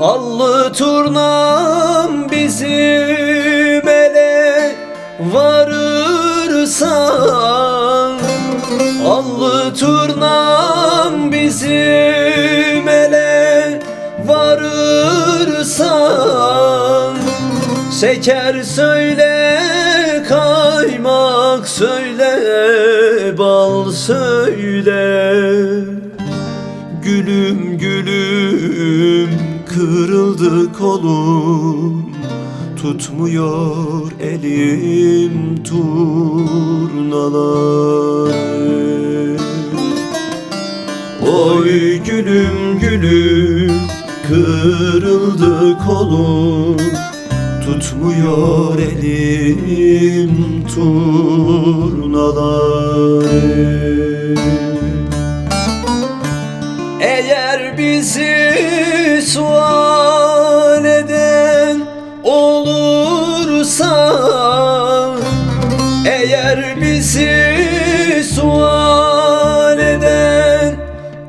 Allı turnam bizim ele varırsan Allı turnam bizim Şeker söyle, kaymak söyle, bal söyle. Gülüm gülüm kırıldı kolum. Tutmuyor elim turnaları. Oy gülüm gülüm kırıldı kolum Tutmuyor elim turnaları. Eğer bizi sual eden olursa Eğer bizi sual eden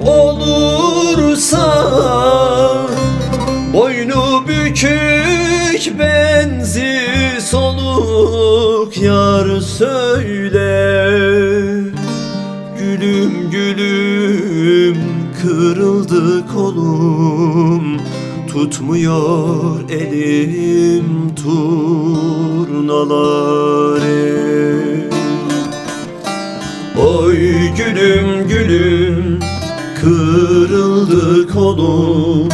olursa Boynu bükük benzi soluk yar söyle. Gülüm gülüm kırıldı kolum. Tutmuyor elim turnaları. Oy gülüm gülüm kırıldı kolum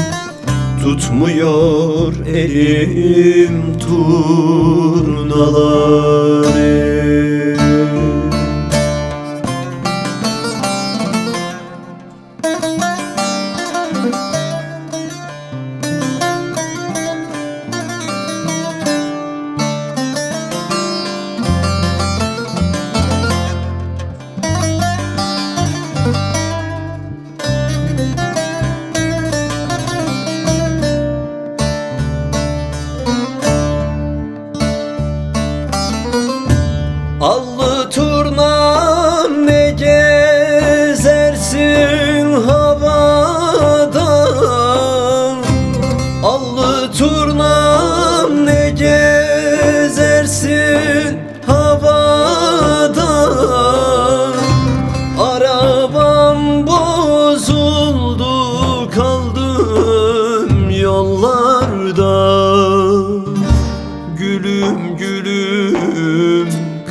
Tutmuyor elim turnaları Allı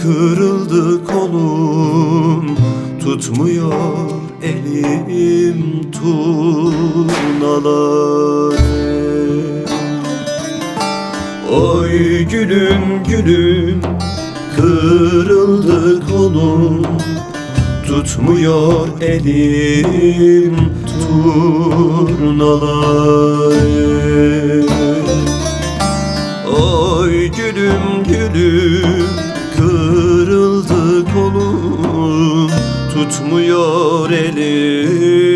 kırıldı kolum Tutmuyor elim turnaları Oy gülüm gülüm kırıldı kolum Tutmuyor elim turnaları Oy gülüm gülüm kolum Tutmuyor elim